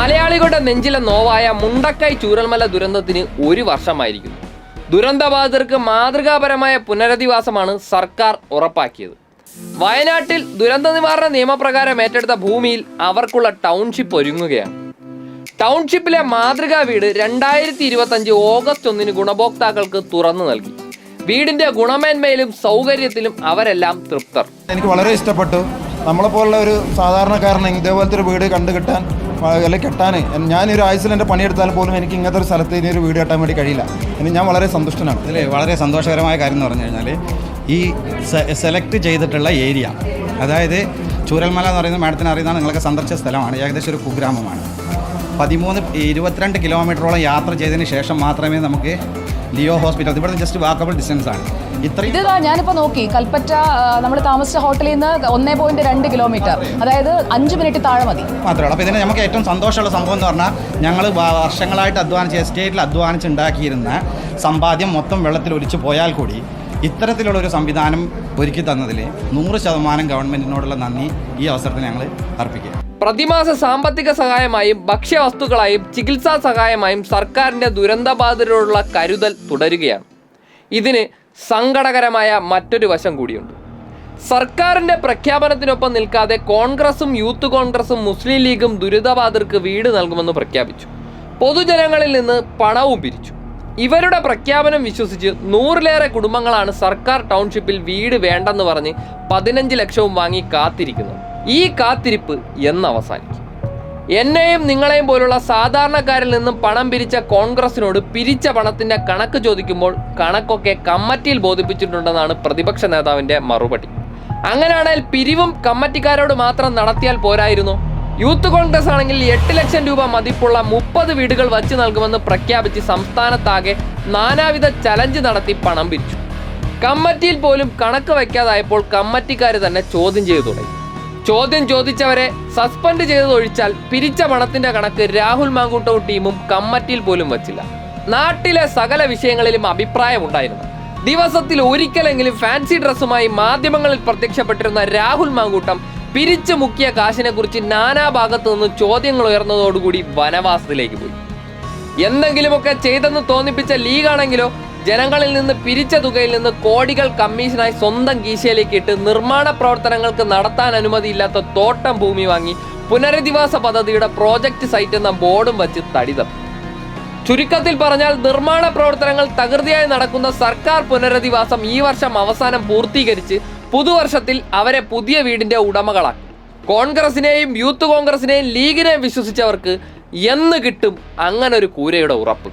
മലയാളികളുടെ നെഞ്ചിലെ നോവായ മുണ്ടക്കൈ ചൂരൽമല ദുരന്തത്തിന് ഒരു വർഷമായിരിക്കുന്നു. ദുരന്തബാധിതർക്ക് മാതൃകാപരമായ പുനരധിവാസമാണ് സർക്കാർ ഉറപ്പാക്കിയത്. വയനാട്ടിൽ ദുരന്ത നിവാരണ നിയമപ്രകാരം ഏറ്റെടുത്ത ഭൂമിയിൽ അവർക്കുള്ള ടൗൺഷിപ്പ് ഒരുങ്ങുകയാണ്. ടൗൺഷിപ്പിലെ മാതൃകാ വീട് രണ്ടായിരത്തി ഇരുപത്തഞ്ച് ഓഗസ്റ്റ് ഒന്നിന് ഗുണഭോക്താക്കൾക്ക് തുറന്നു നൽകി. വീടിന്റെ ഗുണമേന്മയിലും സൗകര്യത്തിലും അവരെല്ലാം തൃപ്തർ. എനിക്ക് വളരെ ഇഷ്ടപ്പെട്ടു. നമ്മളെപ്പോലുള്ള ഒരു സാധാരണക്കാരന് ഇതേപോലത്തെ ഒരു വീട് കണ്ടു അല്ലെങ്കിൽ കെട്ടാൻ. ഞാനൊരു ആഴ്ചയിൽ എന്റെ പണിയെടുത്താൽ പോലും എനിക്ക് ഇങ്ങനത്തെ ഒരു സ്ഥലത്ത് ഇനി ഒരു വീട് കെട്ടാൻ വേണ്ടി കഴിയില്ല. ഇനി ഞാൻ വളരെ സന്തുഷ്ടനാണ്. അല്ലേ? വളരെ സന്തോഷകരമായ കാര്യം എന്ന് പറഞ്ഞു കഴിഞ്ഞാൽ ഈ സെലക്ട് ചെയ്തിട്ടുള്ള ഏരിയ അതായത് ചൂരൽമല എന്ന് പറയുന്നത് മാഡത്തിന് അറിയുന്ന നിങ്ങൾക്ക് സന്ദർശിച്ച സ്ഥലമാണ്. ഏകദേശം ഒരു കുഗ്രാമമാണ്. പതിമൂന്ന് ഇരുപത്തിരണ്ട് കിലോമീറ്ററോളം യാത്ര ചെയ്തതിന് ശേഷം മാത്രമേ നമുക്ക് ലിയോ ഹോസ്പിറ്റൽ. ഇവിടെ ജസ്റ്റ് വാക്കബിൾ ഡിസ്റ്റൻസ് ആണ്. ഇത്രയും ഇത് ഞാനിപ്പോൾ നോക്കി. കൽപ്പറ്റ നമ്മൾ താമസിച്ച ഹോട്ടലിൽ നിന്ന് ഒന്നേ പോയിന്റ് രണ്ട് കിലോമീറ്റർ അതായത് അഞ്ച് മിനിറ്റ് താഴെ മതി. മാത്രമേ അപ്പൊ അപ്പോൾ ഇതിന് നമുക്ക് ഏറ്റവും സന്തോഷമുള്ള സംഭവം എന്ന് പറഞ്ഞാൽ ഞങ്ങൾ വർഷങ്ങളായിട്ട് അധ്വാനിച്ച് എസ്റ്റേറ്റിൽ അധ്വാനിച്ചുണ്ടാക്കിയിരുന്ന സമ്പാദ്യം മൊത്തം വെള്ളത്തിൽ ഒലിച്ചു പോയാൽ കൂടി ഇത്തരത്തിലുള്ള ഒരു സംവിധാനം ഒരുക്കി തന്നതിൽ നൂറ് ശതമാനം ഗവൺമെന്റിനോടുള്ള നന്ദി ഈ അവസരത്തിൽ ഞങ്ങൾ അർപ്പിക്കുക പ്രതിമാസ സാമ്പത്തിക സഹായമായും ഭക്ഷ്യവസ്തുക്കളായും ചികിത്സാ സഹായമായും സർക്കാരിന്റെ ദുരന്തബാധിതരോടുള്ള കരുതൽ തുടരുകയാണ്. ഇതിന് സങ്കടകരമായ മറ്റൊരു വശം കൂടിയുണ്ട്. സർക്കാരിന്റെ പ്രഖ്യാപനത്തിനൊപ്പം നിൽക്കാതെ കോൺഗ്രസും യൂത്ത് കോൺഗ്രസും മുസ്ലിം ലീഗും ദുരിതബാധിതർക്ക് വീട് നൽകുമെന്ന് പ്രഖ്യാപിച്ചു. പൊതുജനങ്ങളിൽ നിന്ന് പണവും പിരിച്ചു. ഇവരുടെ പ്രഖ്യാപനം വിശ്വസിച്ച് നൂറിലേറെ കുടുംബങ്ങളാണ് സർക്കാർ ടൗൺഷിപ്പിൽ വീട് വേണ്ടെന്ന് പറഞ്ഞ് പതിനഞ്ച് ലക്ഷവും വാങ്ങി കാത്തിരിക്കുന്നത്. ഈ കാത്തിരിപ്പ് എന്ന് അവസാനിക്കും. എന്നെയും നിങ്ങളെയും പോലുള്ള സാധാരണക്കാരിൽ നിന്നും പണം പിരിച്ച കോൺഗ്രസിനോട് പിരിച്ച പണത്തിന്റെ കണക്ക് ചോദിക്കുമ്പോൾ കണക്കൊക്കെ കമ്മിറ്റിയിൽ ബോധിപ്പിച്ചിട്ടുണ്ടെന്നാണ് പ്രതിപക്ഷ നേതാവിന്റെ മറുപടി. അങ്ങനെയാണെങ്കിൽ പിരിവും കമ്മിറ്റിക്കാരോട് മാത്രം നടത്തിയാൽ പോരായിരുന്നോ. യൂത്ത് കോൺഗ്രസ് ആണെങ്കിൽ എട്ട് ലക്ഷം രൂപ മതിപ്പുള്ള മുപ്പത് വീടുകൾ വച്ച് നൽകുമെന്ന് പ്രഖ്യാപിച്ച് സംസ്ഥാനത്താകെ നാനാവിധ ചലഞ്ച് നടത്തി പണം പിരിച്ചു. കമ്മിറ്റിയിൽ പോലും കണക്ക് വയ്ക്കാതായപ്പോൾ കമ്മിറ്റിക്കാർ തന്നെ ചോദ്യം ചെയ്തു തുടങ്ങി. ചോദ്യം ചോദിച്ചവരെ സസ്പെൻഡ് ചെയ്തതൊഴിച്ചാൽ പിരിച്ച പണത്തിന്റെ കണക്ക് രാഹുൽ മാങ്കൂട്ടവും ടീമും കമ്മറ്റിയിൽ പോലും വച്ചില്ല. നാട്ടിലെ സകല വിഷയങ്ങളിലും അഭിപ്രായമുണ്ടായിരുന്നു. ദിവസത്തിൽ ഒരിക്കലെങ്കിലും ഫാൻസി ഡ്രസ്സുമായി മാധ്യമങ്ങളിൽ പ്രത്യക്ഷപ്പെട്ടിരുന്ന രാഹുൽ മാങ്കൂട്ടം പിരിച്ചു മുക്കിയ കാശിനെ കുറിച്ച് നാനാഭാഗത്തു നിന്ന് ചോദ്യങ്ങൾ ഉയർന്നതോടുകൂടി വനവാസത്തിലേക്ക് പോയി. എന്തെങ്കിലുമൊക്കെ ചെയ്തെന്ന് തോന്നിപ്പിച്ച ലീഗാണെങ്കിലോ ജനങ്ങളിൽ നിന്ന് പിരിച്ച തുകയിൽ നിന്ന് കോടികൾ കമ്മീഷനായി സ്വന്തം കീശയിലേക്ക് ഇട്ട് നിർമ്മാണ പ്രവർത്തനങ്ങൾക്ക് നടത്താൻ അനുമതിയില്ലാത്ത തോട്ടം ഭൂമി വാങ്ങി പുനരധിവാസ പദ്ധതിയുടെ പ്രോജക്റ്റ് സൈറ്റ് എന്ന ബോർഡും വച്ച് തടിതം. ചുരുക്കത്തിൽ പറഞ്ഞാൽ നിർമ്മാണ പ്രവർത്തനങ്ങൾ തകൃതിയായി നടക്കുന്ന സർക്കാർ പുനരധിവാസം ഈ വർഷം അവസാനം പൂർത്തീകരിച്ച് പുതുവർഷത്തിൽ അവരെ പുതിയ വീടിന്റെ ഉടമകളാക്കി. കോൺഗ്രസിനെയും യൂത്ത് കോൺഗ്രസിനെയും ലീഗിനെയും വിശ്വസിച്ചവർക്ക് എന്ന് കിട്ടും അങ്ങനൊരു കൂരയുടെ ഉറപ്പ്.